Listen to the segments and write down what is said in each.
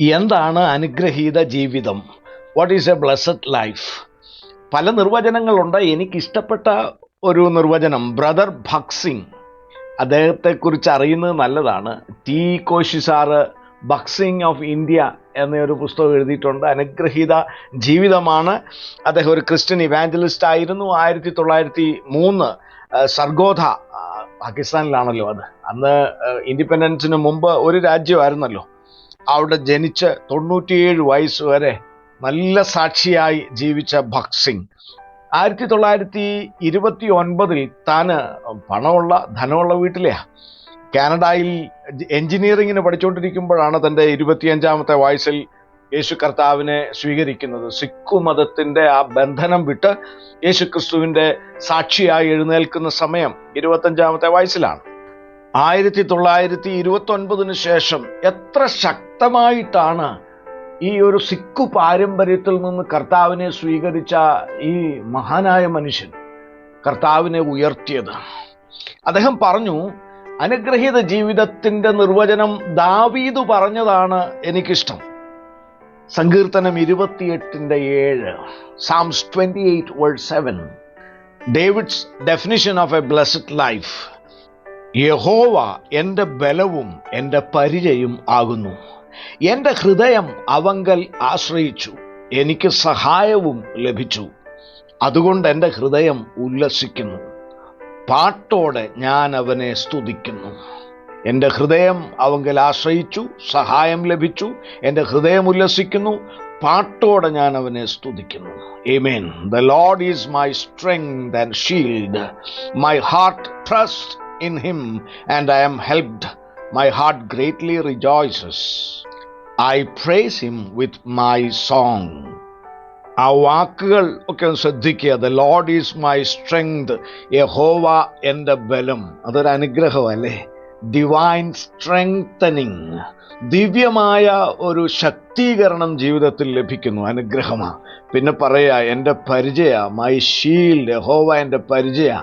എന്താണ് അനുഗ്രഹീത ജീവിതം? What is a blessed life പല നിർവചനങ്ങളുണ്ട്. എനിക്കിഷ്ടപ്പെട്ട ഒരു നിർവചനം ബ്രദർ ഭക്സിംഗ്. അദ്ദേഹത്തെക്കുറിച്ച് അറിയുന്നത് നല്ലതാണ്. T. Koshy sir boxing of India എന്നൊരു പുസ്തകം എഴുതിയിട്ടുണ്ട്. അനുഗ്രഹീത ജീവിതമാണ്. അദ്ദേഹം ഒരു ക്രിസ്ത്യൻ ഇവാഞ്ചലിസ്റ്റ് ആയിരുന്നു. ആയിരത്തി തൊള്ളായിരത്തി മൂന്ന് സർഗോധ പാകിസ്ഥാനിലാണല്ലോ അത്. അന്ന് ഇൻഡിപെൻഡൻസിന് മുമ്പ് ഒരു രാജ്യമായിരുന്നല്ലോ. അവിടെ ജനിച്ച് തൊണ്ണൂറ്റിയേഴ് വയസ്സ് വരെ നല്ല സാക്ഷിയായി ജീവിച്ച ഭക്സിംഗ് ആയിരത്തി തൊള്ളായിരത്തി ഇരുപത്തി ഒൻപതിൽ താന് പണമുള്ള ധനമുള്ള വീട്ടിലെയാ. കാനഡയിൽ എഞ്ചിനീയറിങ്ങിന് പഠിച്ചുകൊണ്ടിരിക്കുമ്പോഴാണ് തന്റെ ഇരുപത്തിയഞ്ചാമത്തെ വയസ്സിൽ യേശു കർത്താവിനെ സ്വീകരിക്കുന്നത്. സിഖു മതത്തിന്റെ ആ ബന്ധനം വിട്ട് യേശു ക്രിസ്തുവിന്റെ സാക്ഷിയായി എഴുന്നേൽക്കുന്ന സമയം ഇരുപത്തഞ്ചാമത്തെ വയസ്സിലാണ്. ആയിരത്തി തൊള്ളായിരത്തി ഇരുപത്തി ഒൻപതിന് ശേഷം എത്ര ശക്തമായിട്ടാണ് ഈ ഒരു സിഖു പാരമ്പര്യത്തിൽ നിന്ന് കർത്താവിനെ സ്വീകരിച്ച ഈ മഹാനായ മനുഷ്യൻ കർത്താവിനെ ഉയർത്തിയത്. അദ്ദേഹം പറഞ്ഞു അനുഗ്രഹീത ജീവിതത്തിന്റെ നിർവചനം ദാവീദ് പറഞ്ഞതാണ് എനിക്കിഷ്ടം. സങ്കീർത്തനം ഇരുപത്തിയെട്ടിന്റെ ഏഴ് psalms twenty eight world seven David's definition of a blessed life യഹോവ എന്റെ ബലവും എന്റെ പരിചയും ആകുന്നു. എന്റെ ഹൃദയം അവങ്കൽ ആശ്രയിച്ചു. എനിക്ക് സഹായവും ലഭിച്ചു. അതുകൊണ്ട് എന്റെ ഹൃദയം ഉല്ലസിക്കുന്നു. പാട്ടോടെ ഞാൻ അവനെ സ്തുതിക്കുന്നു. എന്റെ ഹൃദയം അവങ്കൽ ആശ്രയിച്ചു സഹായം ലഭിച്ചു എന്റെ ഹൃദയം ഉല്ലസിക്കുന്നു. പാട്ടോടെ ഞാൻ അവനെ സ്തുതിക്കുന്നു. I mean the lord is my strength and shield my heart trusts in him and I am helped. My heart greatly rejoices. I praise him with my song. ആ വാക്കുകൾ ഒക്കെ ഒന്ന് ശ്രദ്ധിക്കുക. The lord is my strength യഹോവ എന്റെ ബലം. അതൊരു അനുഗ്രഹമല്ലേ divine strengthening ദിവ്യമായ ഒരു ശക്തീകരണം ജീവിതത്തിൽ ലഭിക്കുന്നു. അനുഗ്രഹമാണ് പിന്നെ പറയുക എന്റെ പരിചയ മൈ ഷീൽഡ് യഹോവ എന്റെ പരിചയ.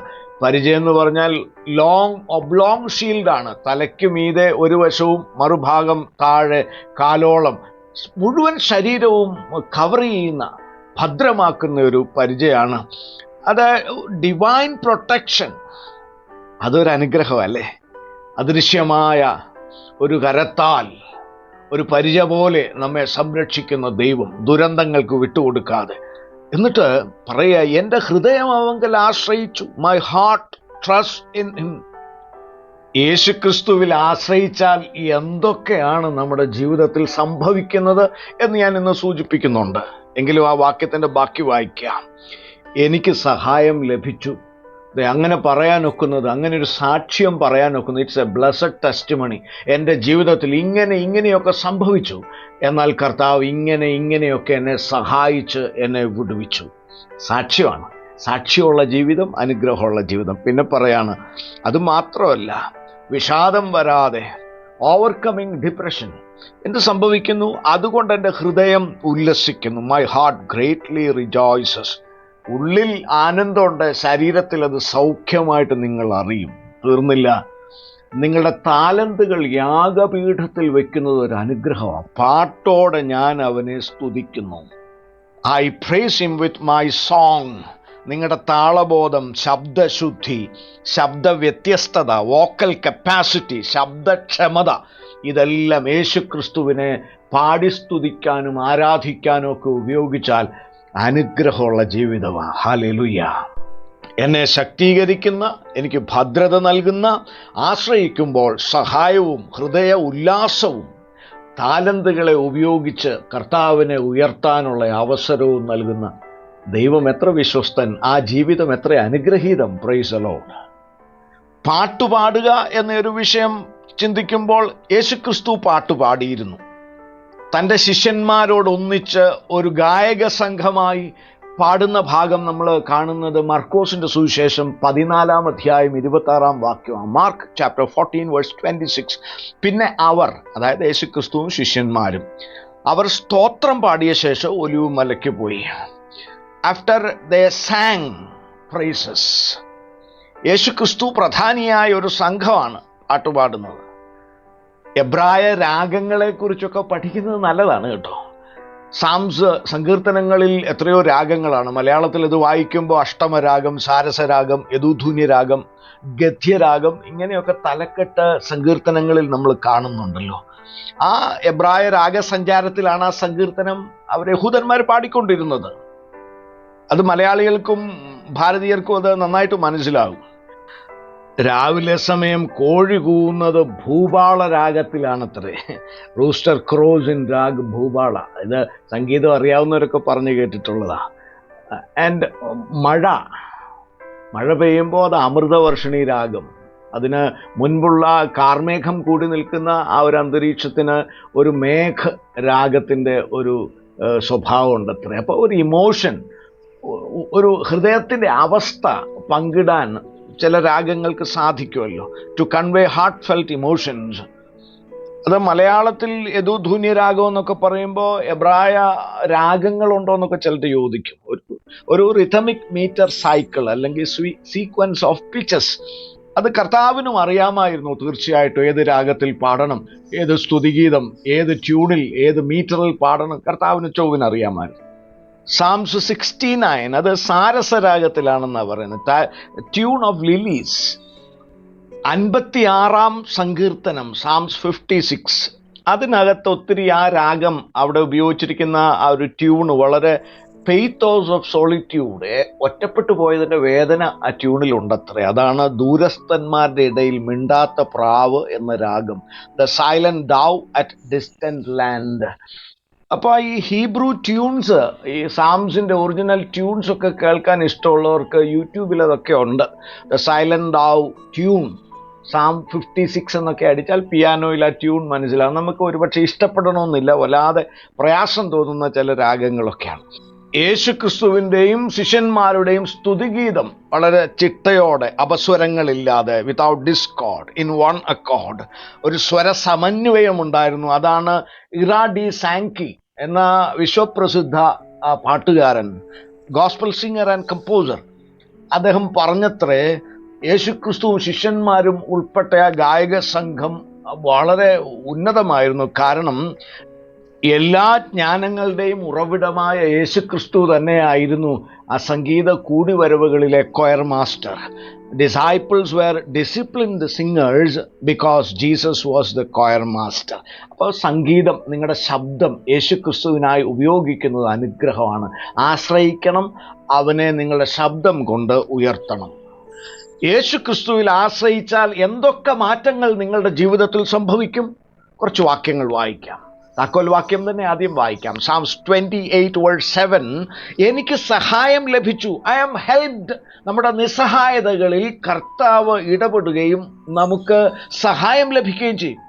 പരിചയം എന്ന് പറഞ്ഞാൽ ലോങ് ഒബ്ലോങ് ഷീൽഡാണ് തലയ്ക്ക് മീതെ ഒരു വശവും മറുഭാഗം താഴെ കാലോളം. മുഴുവൻ ശരീരവും കവർ ചെയ്യുന്ന ഭദ്രമാക്കുന്ന ഒരു പരിചയമാണ്. അത് ഡിവൈൻ പ്രൊട്ടക്ഷൻ അതൊരു അനുഗ്രഹമല്ലേ? അദൃശ്യമായ ഒരു കരത്താൽ ഒരു പരിച പോലെ നമ്മെ സംരക്ഷിക്കുന്ന ദൈവം ദുരന്തങ്ങൾക്ക് വിട്ടുകൊടുക്കാതെ. എന്നിട്ട് പറയുക എന്റെ ഹൃദയം അവങ്കൽ ആശ്രയിച്ചു. My heart trust in him യേശു ക്രിസ്തുവിൽ ആശ്രയിച്ചാൽ എന്തൊക്കെയാണ് നമ്മുടെ ജീവിതത്തിൽ സംഭവിക്കുന്നത് എന്ന് ഞാൻ ഇന്ന് സൂചിപ്പിക്കുന്നുണ്ട്. എങ്കിലും ആ വാക്യത്തിന്റെ ബാക്കി വായിക്കാം. എനിക്ക് സഹായം ലഭിച്ചു. അങ്ങനെ പറയാനൊക്കുന്നത് അങ്ങനെ ഒരു സാക്ഷ്യം പറയാനൊക്കുന്നത് it's a blessed testimony എന്റെ ജീവിതത്തിൽ ഇങ്ങനെ ഇങ്ങനെയൊക്കെ സംഭവിച്ചു. എന്നാൽ കർത്താവ് ഇങ്ങനെ ഇങ്ങനെയൊക്കെ എന്നെ സഹായിച്ച് എന്നെ വിടുവിച്ചു. സാക്ഷ്യമാണ്. സാക്ഷ്യമുള്ള ജീവിതം അനുഗ്രഹമുള്ള ജീവിതം. പിന്നെ പറയാണ് അത് മാത്രമല്ല വിഷാദം വരാതെ ഓവർകമ്മിങ് ഡിപ്രഷൻ എന്ത് സംഭവിക്കുന്നു? അതുകൊണ്ട് എന്റെ ഹൃദയം ഉല്ലസിക്കുന്നു. മൈ ഹാർട്ട് ഗ്രേറ്റ്ലി റിജോയ്സസ് ഉള്ളിൽ ആനന്ദമുണ്ട് ശരീരത്തിൽ അത് സൗഖ്യമായിട്ട് നിങ്ങൾ അറിയും. തീർന്നില്ല. നിങ്ങളുടെ താലന്തുകൾ യാഗപീഠത്തിൽ വെക്കുന്നത് ഒരു അനുഗ്രഹമാണ്. പാട്ടോടെ ഞാൻ അവനെ സ്തുതിക്കുന്നു. I praise him with my song നിങ്ങളുടെ താളബോധം ശബ്ദശുദ്ധി ശബ്ദ വ്യത്യസ്തത വോക്കൽ കപ്പാസിറ്റി ശബ്ദക്ഷമത ഇതെല്ലാം യേശുക്രിസ്തുവിനെ പാടി സ്തുതിക്കാനും ആരാധിക്കാനും ഒക്കെ ഉപയോഗിച്ചാൽ അനുഗ്രഹമുള്ള ജീവിതമാണ്. ഹാലെലുയ്യ എന്നെ ശക്തീകരിക്കുന്ന എനിക്ക് ഭദ്രത നൽകുന്ന ആശ്രയിക്കുമ്പോൾ സഹായവും ഹൃദയ ഉല്ലാസവും താലന്തുകളെ ഉപയോഗിച്ച് കർത്താവിനെ ഉയർത്താനുള്ള അവസരവും നൽകുന്ന ദൈവം എത്ര വിശ്വസ്തൻ ആ ജീവിതം എത്ര അനുഗ്രഹീതം പ്രൈസലോ പാട്ടുപാടുക എന്നൊരു വിഷയം ചിന്തിക്കുമ്പോൾ യേശുക്രിസ്തു പാട്ടുപാടിയിരുന്നു തന്റെ ശിഷ്യന്മാരോടൊന്നിച്ച് ഒരു ഗായക സംഘമായി പാടുന്ന ഭാഗം നമ്മൾ കാണുന്നത് മർക്കോസിന്റെ സുവിശേഷം പതിനാലാം അധ്യായം ഇരുപത്തി ആറാം വാക്യമാണ്. Mark chapter fourteen verse twenty six പിന്നെ അവർ അതായത് യേശുക്രിസ്തുവും ശിഷ്യന്മാരും അവർ സ്തോത്രം പാടിയ ശേഷം ഒലിവ് മലയ്ക്ക് പോയി. ആഫ്റ്റർ ദ സാങ് പ്രൈസസ് യേശുക്രിസ്തു പ്രധാനിയായ ഒരു സംഘമാണ് പാട്ടുപാടുന്നത്. എബ്രായ രാഗങ്ങളെക്കുറിച്ചൊക്കെ പഠിക്കുന്നത് നല്ലതാണ് കേട്ടോ. സാംസ് സങ്കീർത്തനങ്ങളിൽ എത്രയോ രാഗങ്ങളാണ്. മലയാളത്തിൽ ഇത് വായിക്കുമ്പോൾ അഷ്ടമരാഗം സാരസരാഗം യദുധൂന്യരാഗം ഗദ്യരാഗം ഇങ്ങനെയൊക്കെ തലക്കെട്ട് സങ്കീർത്തനങ്ങളിൽ നമ്മൾ കാണുന്നുണ്ടല്ലോ. ആ എബ്രായ രാഗസഞ്ചാരത്തിലാണ് ആ സങ്കീർത്തനം അവർ യഹൂദന്മാർ പാടിക്കൊണ്ടിരുന്നത്. അത് മലയാളികൾക്കും ഭാരതീയർക്കും അത് നന്നായിട്ട് മനസ്സിലാകും. രാവിലെ സമയം കോഴി കൂവുന്നത് Bhupala രാഗത്തിലാണത്രേ rooster crows in raag Bhupala. ഇത് സംഗീതം അറിയാവുന്നവരൊക്കെ പറഞ്ഞു കേട്ടിട്ടുള്ളതാ. ആൻഡ് മഴ. മഴ പെയ്യുമ്പോൾ അത് അമൃതവർഷിണി രാഗം. അതിന് മുൻപുള്ള കാർമേഘം കൂടി നിൽക്കുന്ന ആ ഒരു അന്തരീക്ഷത്തിന് ഒരു മേഘ രാഗത്തിന്റെ ഒരു സ്വഭാവമുണ്ട് അത്രേ അപ്പോൾ ഒരു ഇമോഷൻ ഒരു ഹൃദയത്തിന്റെ അവസ്ഥ പങ്കിടാൻ ചില രാഗങ്ങൾക്ക് സാധിക്കുമല്ലോ. To convey heartfelt emotions അത് മലയാളത്തിൽ യദുധൂന്യ രാഗം എന്നൊക്കെ പറയുമ്പോൾ എബ്രായ രാഗങ്ങളുണ്ടോ എന്നൊക്കെ ചിലർ ചോദിക്കും. ഒരു ഒരു റിഥമിക് മീറ്റർ സൈക്കിൾ അല്ലെങ്കിൽ സീക്വൻസ് ഓഫ് പിച്ചസ് അത് കർത്താവിനും അറിയാമായിരുന്നു തീർച്ചയായിട്ടും ഏത് രാഗത്തിൽ പാടണം ഏത് സ്തുതിഗീതം ഏത് ട്യൂണിൽ ഏത് മീറ്ററിൽ പാടണം. കർത്താവിന് ചൊവ്വിന് അറിയാമായിരുന്നു. സാംസ് സിക്സ്റ്റി നയൻ അത് സാരസരാഗത്തിലാണെന്നാണ് പറയുന്നത്. ട്യൂൺ ഓഫ് ലിലീസ് അൻപത്തിയാറാം സങ്കീർത്തനം സാംസ് ഫിഫ്റ്റി സിക്സ്. അതിനകത്ത് ഒത്തിരി ആ രാഗം അവിടെ ഉപയോഗിച്ചിരിക്കുന്ന ആ ഒരു ട്യൂണ് വളരെ പെയ്ത്തോസ് ഓഫ് സോളിറ്റ്യൂഡ് ഒറ്റപ്പെട്ടു പോയതിന്റെ വേദന ആ ട്യൂണിലുണ്ടത്രേ അതാണ് ദൂരസ്ഥന്മാരുടെ ഇടയിൽ മിണ്ടാത്ത പ്രാവ് എന്ന രാഗം. The silent dove at distant land അപ്പോൾ ഈ ഹീബ്രു ട്യൂൺസ് ഈ സാംസിന്റെ ഒറിജിനൽ ട്യൂൺസ് ഒക്കെ കേൾക്കാൻ ഇഷ്ടമുള്ളവർക്ക് യൂട്യൂബിൽ അതൊക്കെ ഉണ്ട്. The silent dove tune psalm fifty six എന്നൊക്കെ അടിച്ചാൽ പിയാനോയിൽ ആ ട്യൂൺ മനസ്സിലാവും. നമുക്ക് ഒരുപക്ഷെ ഇഷ്ടപ്പെടണമെന്നില്ല വല്ലാതെ പ്രയാസം തോന്നുന്ന ചില രാഗങ്ങളൊക്കെയാണ്. യേശു ക്രിസ്തുവിന്റെയും ശിഷ്യന്മാരുടെയും സ്തുതിഗീതം വളരെ ചിട്ടയോടെ അപസ്വരങ്ങളില്ലാതെ without discord in one accord ഒരു സ്വര സമന്വയം ഉണ്ടായിരുന്നു അതാണ് ഇറാഡി സാങ്കി എന്ന വിശ്വപ്രസിദ്ധ പാട്ടുകാരൻ ഗോസ്പൽ സിംഗർ ആൻഡ് കമ്പോസർ അദ്ദേഹം പറഞ്ഞത്രേ യേശുക്രിസ്തുവും ശിഷ്യന്മാരും ഉൾപ്പെട്ട ഗായക സംഘം വളരെ ഉന്നതമായിരുന്നു. കാരണം എല്ലാ ജ്ഞാനങ്ങളുടെയും ഉറവിടമായ യേശുക്രിസ്തു തന്നെയായിരുന്നു ആ സംഗീത കൂടിവരവുകളിലെ choir master disciples were disciplined singers because Jesus was the choir master അപ്പോൾ സംഗീതം നിങ്ങളുടെ ശബ്ദം യേശു ക്രിസ്തുവിനായി ഉപയോഗിക്കുന്നത് അനുഗ്രഹമാണ്. ആശ്രയിക്കണം അവനെ നിങ്ങളുടെ ശബ്ദം കൊണ്ട് ഉയർത്തണം. യേശു ക്രിസ്തുവിൽ ആശ്രയിച്ചാൽ എന്തൊക്കെ മാറ്റങ്ങൾ നിങ്ങളുടെ ജീവിതത്തിൽ സംഭവിക്കും? കുറച്ച് വാക്യങ്ങൾ വായിക്കാം. താക്കോൽ വാക്യം തന്നെ ആദ്യം വായിക്കാം. Psalms twenty eight world seven എനിക്ക് സഹായം ലഭിച്ചു. ഐ ആം ഹെൽപ്ഡ് നമ്മുടെ നിസ്സഹായതകളിൽ കർത്താവ് ഇടപെടുകയും നമുക്ക് സഹായം ലഭിക്കുകയും ചെയ്യും.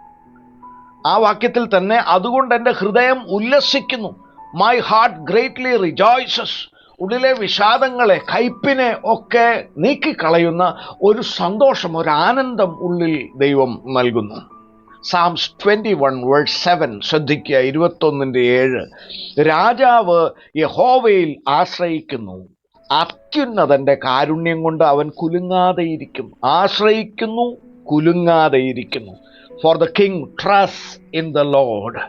ആ വാക്യത്തിൽ തന്നെ അതുകൊണ്ട് എന്റെ ഹൃദയം ഉല്ലസിക്കുന്നു. മൈ ഹാർട്ട് ഗ്രേറ്റ്ലി റിജോയ്സസ് ഉള്ളിലെ വിഷാദങ്ങളെ കയ്പിനെ ഒക്കെ നീക്കിക്കളയുന്ന ഒരു സന്തോഷം ഒരു ആനന്ദം ഉള്ളിൽ ദൈവം നൽകുന്നു. Psalms twenty one world seven ശ്രദ്ധിക്കുക ഇരുപത്തൊന്നിന്റെ ഏഴ്. രാജാവ് യഹോവയിൽ ആശ്രയിക്കുന്നു. അത്യുന്നതന്റെ കാരുണ്യം കൊണ്ട് അവൻ കുലുങ്ങാതെയിരിക്കും ആശ്രയിക്കുന്നു കുലുങ്ങാതെയിരിക്കുന്നു for the king trusts in the lord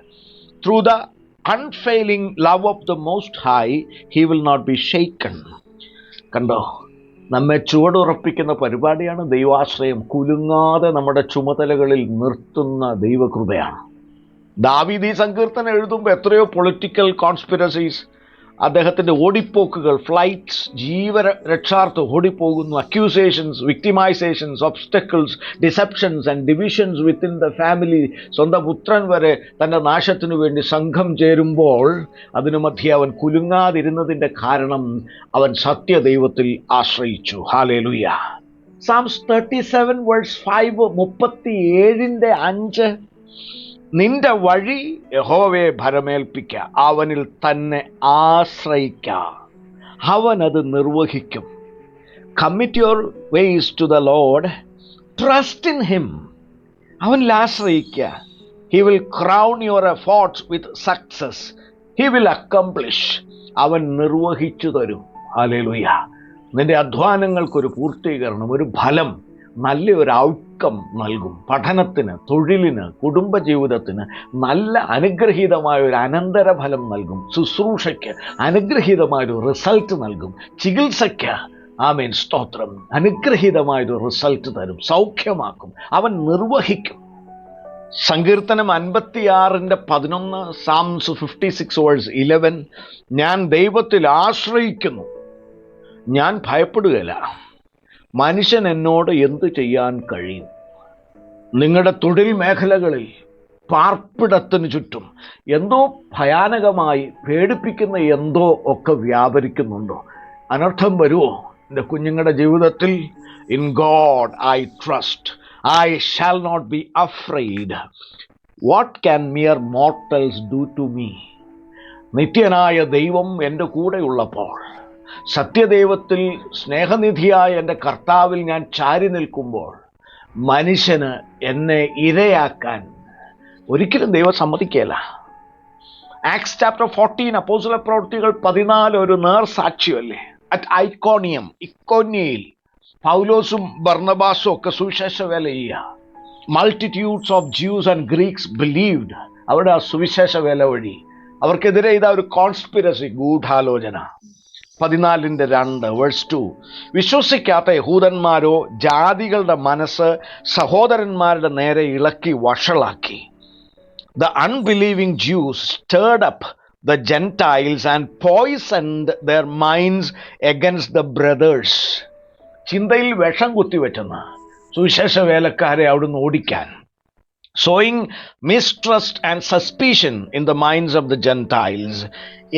through the unfailing love of the most high he will not be shaken കണ്ടോ? നമ്മെ ചുവടുറപ്പിക്കുന്ന പരിപാടിയാണ് ദൈവാശ്രയം. കുലുങ്ങാതെ നമ്മുടെ ചുമതലകളിൽ നിർത്തുന്ന ദൈവകൃപയാണ്. ദാവീദ് ഈ സങ്കീർത്തനം എഴുതുമ്പോൾ എത്രയോ പൊളിറ്റിക്കൽ കോൺസ്പിറസീസ് അദ്ദേഹത്തിന്റെ ഓടിപ്പോക്കുകൾ ഫ്ലൈറ്റ്സ് ജീവ രക്ഷാർത്ഥം ഓടിപ്പോകുന്നു accusations victimisations obstacles deceptions and divisions within the family സ്വന്തം പുത്രൻ വരെ തന്റെ നാശത്തിനു വേണ്ടി സംഘം ചേരുമ്പോൾ അതിനു മധ്യേ അവൻ കുലുങ്ങാതിരുന്നതിന്റെ കാരണം അവൻ സത്യദൈവത്തിൽ ആശ്രയിച്ചു. Hallelujah psalms thirty seven verse five മുപ്പത്തി ഏഴിന്റെ അഞ്ച്. നിന്റെ വഴി യഹോവയെ ഭരമേൽപ്പിക്ക. അവനിൽ തന്നെ ആശ്രയിക്ക. അവൻ അത് നിർവഹിക്കും. Commit your ways to the lord trust in him അവനിൽ ആശ്രയിക്കുക he will crown your efforts with success he will accomplish അവൻ നിർവഹിച്ചു തരും. അലേലുയ നിന്റെ അധ്വാനങ്ങൾക്കൊരു പൂർത്തീകരണം ഒരു ഫലം. നല്ലൊരു ഔട്ട്കം നൽകും. പഠനത്തിന് തൊഴിലിന് കുടുംബജീവിതത്തിന് നല്ല അനുഗ്രഹീതമായ ഒരു അനന്തരഫലം നൽകും. ശുശ്രൂഷയ്ക്ക് അനുഗ്രഹീതമായൊരു റിസൾട്ട് നൽകും. ചികിത്സയ്ക്ക് ആമേൻ സ്തോത്രം. അനുഗ്രഹീതമായൊരു റിസൾട്ട് തരും. സൗഖ്യമാക്കും. അവൻ നിർവഹിക്കും. സങ്കീർത്തനം അൻപത്തിയാറിന്റെ പതിനൊന്ന് psalms fifty six verse eleven. ഞാൻ ദൈവത്തിൽ ആശ്രയിക്കുന്നു. ഞാൻ ഭയപ്പെടുകയില്ല. മനുഷ്യൻ എന്നോട് എന്ത് ചെയ്യാൻ കഴിയും? നിങ്ങളുടെ തൊഴിൽ മേഖലകളിൽ പാർപ്പിടത്തിന് ചുറ്റും എന്തോ ഭയാനകമായി പേടിപ്പിക്കുന്ന എന്തോ ഒക്കെ വ്യാപരിക്കുന്നുണ്ടോ? അനർത്ഥം വരുമോ എന്റെ കുഞ്ഞുങ്ങളുടെ ജീവിതത്തിൽ in God I trust I shall not be afraid. What can mere mortals do to me? നിത്യനായ ദൈവം എന്റെ കൂടെയുള്ളപ്പോൾ സത്യദൈവത്തിൽ സ്നേഹനിധിയായ എന്റെ കർത്താവിൽ ഞാൻ ചാരി നിൽക്കുമ്പോൾ മനുഷ്യന് എന്നെ ഇരയാക്കാൻ ഒരിക്കലും ദൈവം സമ്മതിക്കുകയില്ല ആക്സ് ചാപ്റ്റർ ഫോർട്ടീൻ അപ്പോസിലെ പ്രവൃത്തികൾ പതിനാല് ഒരു നേർ സാക്ഷിയല്ലേ അറ്റ് ഐക്കോണിയം ഇക്കോന്യയിൽ പൗലോസും ബർണബാസും ഒക്കെ സുവിശേഷ വേല ചെയ്യുക. Multitudes of Jews and Greeks believed അവരുടെ ആ സുവിശേഷ വേല വഴി. അവർക്കെതിരെ ഇതാ ഒരു കോൺസ്പിരസി ഗൂഢാലോചന. പതിനാലിന്റെ രണ്ട് വേഴ്സ് ടു വിശ്വസിക്കാത്ത യഹൂദന്മാരോ ജാതികളുടെ മനസ്സ് സഹോദരന്മാരുടെ നേരെ ഇളക്കി വഷളാക്കി. The unbelieving Jews stirred up the Gentiles and poisoned their minds against the brothers ചിന്തയിൽ വിഷം കുത്തിവെറ്റുന്ന സുവിശേഷ വേലക്കാരെ അവിടുന്ന് ഓടിക്കാൻ. Sowing mistrust and suspicion in the minds of the Gentiles,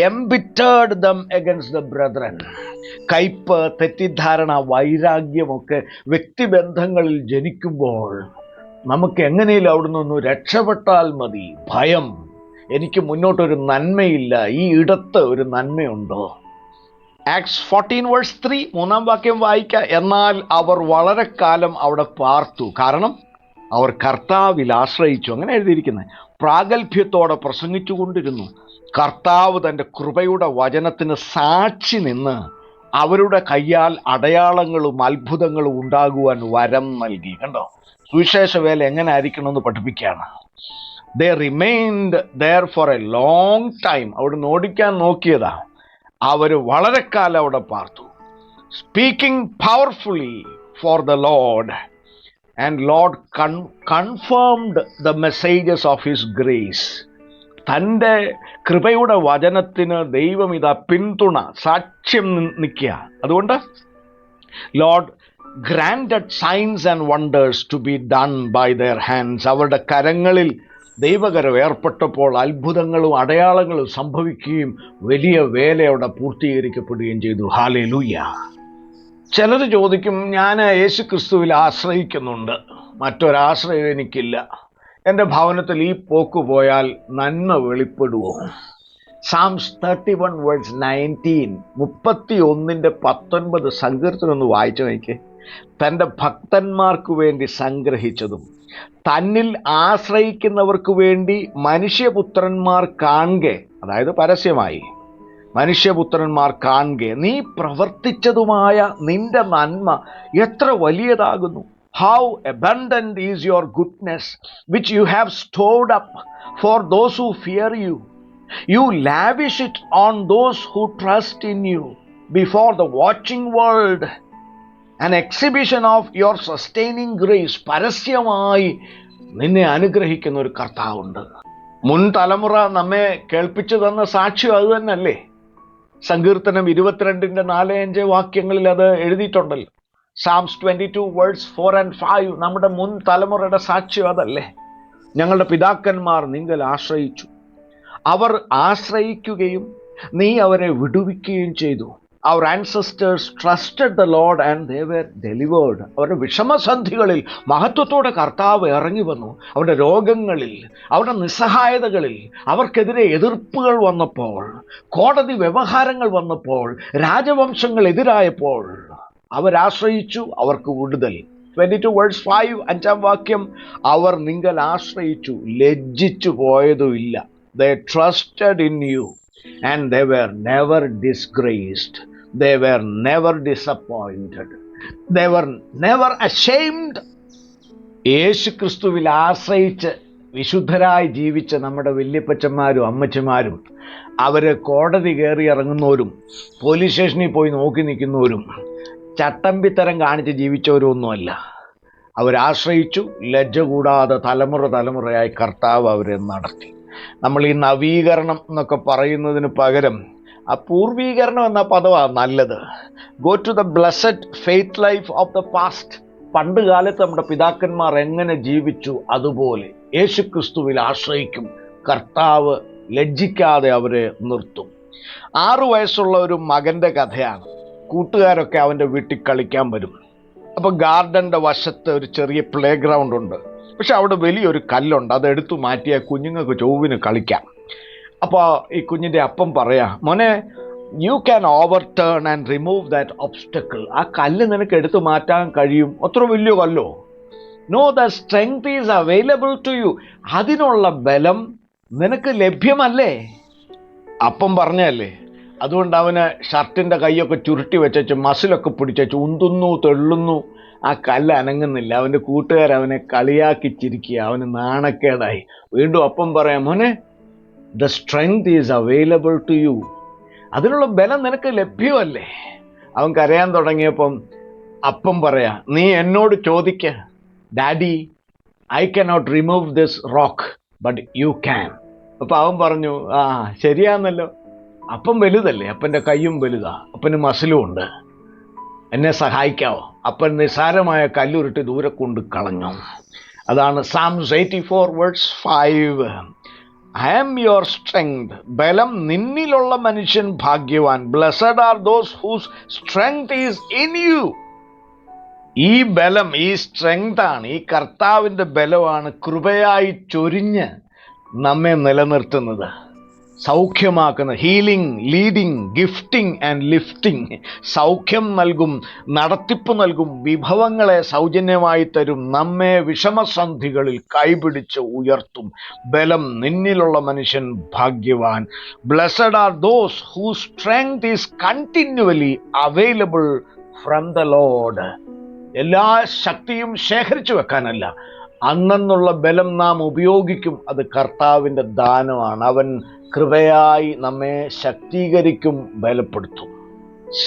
embittered them against the brethren. കയ്പ് തെറ്റിദ്ധാരണ വൈരാഗ്യമൊക്കെ വ്യക്തിബന്ധങ്ങളിൽ ജനിക്കുമ്പോൾ നമുക്ക് എങ്ങനെയും അവിടെ നിന്ന് രക്ഷപ്പെട്ടാൽ മതി. ഭയം. എനിക്ക് മുന്നോട്ടൊരു നന്മയില്ല. ഈ ഇടത്ത് ഒരു നന്മയുണ്ടോ? ആക്സ് ഫോർട്ടീൻ വേഴ്സ് ത്രീ മൂന്നാം വാക്യം വായിക്കുക എന്നാൽ അവർ വളരെ കാലം അവിടെ പാർത്തു. കാരണം അവർ കർത്താവിൽ ആശ്രയിച്ചു. അങ്ങനെ എഴുതിയിരിക്കുന്നത്. പ്രാഗൽഭ്യത്തോടെ പ്രസംഗിച്ചു കൊണ്ടിരുന്നു കർത്താവ് തന്റെ കൃപയുടെ വചനത്തിന് സാക്ഷി നിന്ന് അവരുടെ കയ്യാൽ അടയാളങ്ങളും അത്ഭുതങ്ങളും ഉണ്ടാകുവാൻ വരം നൽകി. കണ്ടോ? സുവിശേഷ വേല എങ്ങനെ ആയിരിക്കണമെന്ന് പഠിപ്പിക്കുകയാണ്. The remained there for a long time അവിടെ ഓടിക്കാൻ നോക്കിയതാ. അവർ വളരെ കാലം അവിടെ പാർത്തു. Speaking powerfully for the lord and lord con confirmed the messages of his grace തന്റെ കൃപയുടെ വചനത്തിന് ദൈവം ഇതാ പിന്തുണ സാക്ഷ്യം നിൽക്കുക. അതുകൊണ്ട് lord granted signs and wonders to be done by their hands. അവരുടെ കരങ്ങളിൽ ദൈവകരം ഏർപ്പെട്ടപ്പോൾ അത്ഭുതങ്ങളും അടയാളങ്ങളും സംഭവിക്കുകയും വലിയ വേല അവിടെ പൂർത്തീകരിക്കപ്പെടുകയും ചെയ്തു. ഹാലേ ലൂയ ചിലർ ചോദിക്കും ഞാൻ യേശു ക്രിസ്തുവിൽ ആശ്രയിക്കുന്നുണ്ട്. മറ്റൊരാശ്രയം എനിക്കില്ല. എന്റെ ഭവനത്തിൽ ഈ പോക്ക് പോയാൽ നന്മ വെളിപ്പെടുവോ? Psalms thirty one words nineteen മുപ്പത്തി ഒന്നിന്റെ പത്തൊൻപത് സങ്കീർത്തനൊന്ന് വായിച്ചു നോക്കി തന്റെ ഭക്തന്മാർക്ക് വേണ്ടി സംഗ്രഹിച്ചതും തന്നിൽ ആശ്രയിക്കുന്നവർക്ക് വേണ്ടി മനുഷ്യപുത്രന്മാർ കാണുകെ അതായത് പരസ്യമായി മനുഷ്യപുത്രന്മാർ കാണുകെ നീ പ്രവർത്തിച്ചതുമായ നിന്റെ നന്മ എത്ര വലിയതാകുന്നു. How abundant is your goodness which you have stored up for those who fear you you lavish it on those who trust in you before the watching world an exhibition of your sustaining grace പരസ്യമായി നിന്നെ അനുഗ്രഹിക്കുന്ന ഒരു കർത്താവുണ്ട്. മുൻ തലമുറ നമ്മെ കേൾപ്പിച്ചു തന്ന സാക്ഷ്യം അത് തന്നെയല്ലേ? സങ്കീർത്തനം ഇരുപത്തിരണ്ടിന്റെ നാല് അഞ്ച് വാക്യങ്ങളിൽ അത് എഴുതിയിട്ടുണ്ടല്ലോ. Psalms twenty two words four and five നമ്മുടെ മുൻ തലമുറയുടെ സാക്ഷ്യം അതല്ലേ? ഞങ്ങളുടെ പിതാക്കന്മാർ നിങ്ങൾ ആശ്രയിച്ചു. അവർ ആശ്രയിക്കുകയും നീ അവരെ വിടുവിക്കുകയും ചെയ്തു. അവർ ancestors trusted the lord and they were delivered അവരുടെ വിഷമസന്ധികളിൽ മഹത്വത്തോടെ കർത്താവ് ഇറങ്ങി വന്നു. അവരുടെ രോഗങ്ങളിൽ അവരുടെ നിസ്സഹായതകളിൽ അവർക്കെതിരെ എതിർപ്പുകൾ വന്നപ്പോൾ കോടതി വ്യവഹാരങ്ങൾ വന്നപ്പോൾ രാജവംശങ്ങൾ എതിരായപ്പോൾ അവരാശ്രയിച്ചു അവർക്ക് വിടുതൽ. ട്വന്റി ടു വേർഡ്സ് ഫൈവ് അഞ്ചാം വാക്യം അവർ നിങ്ങൾ ആശ്രയിച്ചു ലജ്ജിച്ചു പോയതുമില്ല they trusted in you and they were never disgraced they were never disappointed they were never ashamed യേശു ക്രിസ്തുവിൽ ആശ്രയിച്ച് വിശുദ്ധരായി ജീവിച്ച നമ്മുടെ വല്യപ്പച്ചന്മാരും അമ്മച്ചമാരും അവർ കോടതി കയറി ഇറങ്ങുന്നവരും പോലീസ് സ്റ്റേഷനിൽ പോയി നോക്കി നിൽക്കുന്നവരും ചട്ടമ്പിത്തരം കാണിച്ച് ജീവിച്ചവരൊന്നുമല്ല. അവരാശ്രയിച്ചു ലജ്ജ കൂടാതെ തലമുറ തലമുറയായി കർത്താവ് അവരെ നടത്തി. നമ്മൾ ഈ നവീകരണം എന്നൊക്കെ പറയുന്നതിന് പകരം ആ പൂർവീകരണം എന്ന പദമാണ് നല്ലത്. Go to the blessed faith life of the past പണ്ട് കാലത്ത് നമ്മുടെ പിതാക്കന്മാർ എങ്ങനെ ജീവിച്ചു അതുപോലെ യേശുക്രിസ്തുവിൽ ആശ്രയിക്കും. കർത്താവ് ലജ്ജിക്കാതെ അവരെ നിർത്തും. ആറു വയസ്സുള്ള ഒരു മകന്റെ കഥയാണ്. കൂട്ടുകാരൊക്കെ അവന്റെ വീട്ടിൽ കളിക്കാൻ വരും. അപ്പോൾ ഗാർഡന്റെ വശത്ത് ഒരു ചെറിയ പ്ലേ ഗ്രൗണ്ട് ഉണ്ട്. പക്ഷെ അവിടെ വലിയൊരു കല്ലുണ്ട്. അത് എടുത്തു മാറ്റിയ കുഞ്ഞുങ്ങൾക്ക് ചൊവ്വിന് കളിക്കാം. അപ്പോൾ ഈ കുഞ്ഞിന്റെ അപ്പം പറയാം മോനെ you can overturn and remove that obstacle ആ കല്ല് നിനക്ക് എടുത്തു മാറ്റാൻ കഴിയും. അത്ര വലിയ കല്ലോ. No the strength is available to you അതിനുള്ള ബലം നിനക്ക് ലഭ്യമല്ലേ? അപ്പം പറഞ്ഞല്ലേ അതുകൊണ്ട് അവന് ഷർട്ടിന്റെ കൈയൊക്കെ ചുരുട്ടി വെച്ചു മസിലൊക്കെ പിടിച്ചു ഉന്തുന്നു തെള്ളുന്നു. ആ കല്ല് അനങ്ങുന്നില്ല. അവന്റെ കൂട്ടുകാർ അവനെ കളിയാക്കി ചിരിക്കുക. അവന് നാണക്കേടായി. വീണ്ടും ഒപ്പം പറയാം മോനെ the strength is available to you അതിനുള്ള ബലം നിനക്ക് ലഭ്യമല്ലേ? അവൻ കരയാൻ തുടങ്ങിയപ്പം അപ്പം പറയാ നീ എന്നോട് ചോദിക്ക daddy I cannot remove this rock but you can അപ്പം അവൻ പറഞ്ഞു ആ ശരിയാന്നല്ലോ. അപ്പം വലുതല്ലേ അപ്പന്റെ കൈയും വലുതാ അപ്പന് മസിലും ഉണ്ട്. എന്നെ സഹായിക്കാവോ? അപ്പൻ നിസ്സാരമായ കല്ലുരുട്ടി ദൂരെ കൊണ്ട് കളഞ്ഞു? അതാണ് psalms eighty four words five I am your strength ബലം നിന്നിലുള്ള മനുഷ്യൻ ഭാഗ്യവാൻ. Blessed are those whose strength is in you ഈ ബലം ഈ സ്ട്രെങ്താണ് ഈ കർത്താവിന്റെ ബലമാണ് കൃപയായി ചൊരിഞ്ഞ് നമ്മെ നിലനിർത്തുന്നത്. സൗഖ്യമാക്കുന്ന healing leading gifting and lifting സൗഖ്യം നൽകും നടത്തിപ്പ് നൽകും വിഭവങ്ങളെ സൗജന്യമായി തരും നമ്മെ വിഷമസന്ധികളിൽ കൈപിടിച്ച് ഉയർത്തും. ബലം നിന്നിലുള്ള മനുഷ്യൻ ഭാഗ്യവാൻ. Blessed are those who strength is continually available from the lord എല്ലാ ശക്തിയും ശേഖരിച്ചു വെക്കാനല്ല. അന്നെന്നുള്ള ബലം നാം ഉപയോഗിക്കും അത് കർത്താവിന്റെ ദാനമാണ്. അവൻ കൃപയായി നമ്മെ ശക്തീകരിക്കും ബലപ്പെടുത്തും.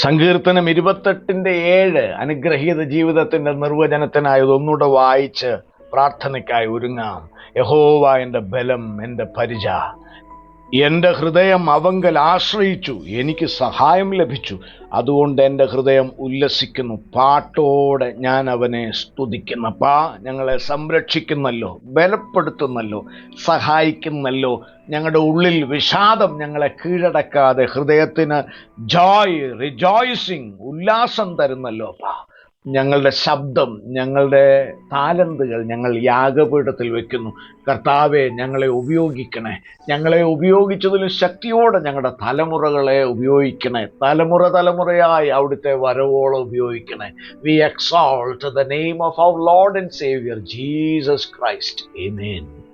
സങ്കീർത്തനം ഇരുപത്തെട്ടിന്റെ ഏഴ് അനുഗ്രഹീത ജീവിതത്തിന്റെ നിർവചനത്തിനായി ഒന്നുകൂടെ വായിച്ച് പ്രാർത്ഥനയ്ക്കായി ഒരുങ്ങാം. യഹോവ എന്റെ ബലം എന്റെ പരിച. എന്റെ ഹൃദയം അവങ്കൽ ആശ്രയിച്ചു എനിക്ക് സഹായം ലഭിച്ചു. അതുകൊണ്ട് എന്റെ ഹൃദയം ഉല്ലസിക്കുന്നു. പാട്ടോടെ ഞാൻ അവനെ സ്തുതിക്കുന്ന പാ ഞങ്ങളെ സംരക്ഷിക്കുന്നല്ലോ ബലപ്പെടുത്തുന്നല്ലോ സഹായിക്കുന്നല്ലോ. ഞങ്ങളുടെ ഉള്ളിൽ വിഷാദം ഞങ്ങളെ കീഴടക്കാതെ ഹൃദയത്തിന് ജോയ് റിജോയ്സിങ് ഉല്ലാസം തരുന്നല്ലോ പാ ഞങ്ങളുടെ ശബ്ദം ഞങ്ങളുടെ താലന്തുകൾ ഞങ്ങൾ യാഗപീഠത്തിൽ വെക്കുന്നു. കർത്താവെ ഞങ്ങളെ ഉപയോഗിക്കണേ. ഞങ്ങളെ ഉപയോഗിച്ചതിലും ശക്തിയോടെ ഞങ്ങളുടെ തലമുറകളെ ഉപയോഗിക്കണേ. തലമുറ തലമുറയായി അവിടുത്തെ വരവോളം ഉപയോഗിക്കണേ. We exalt the name of our lord and saviour Jesus Christ Amen.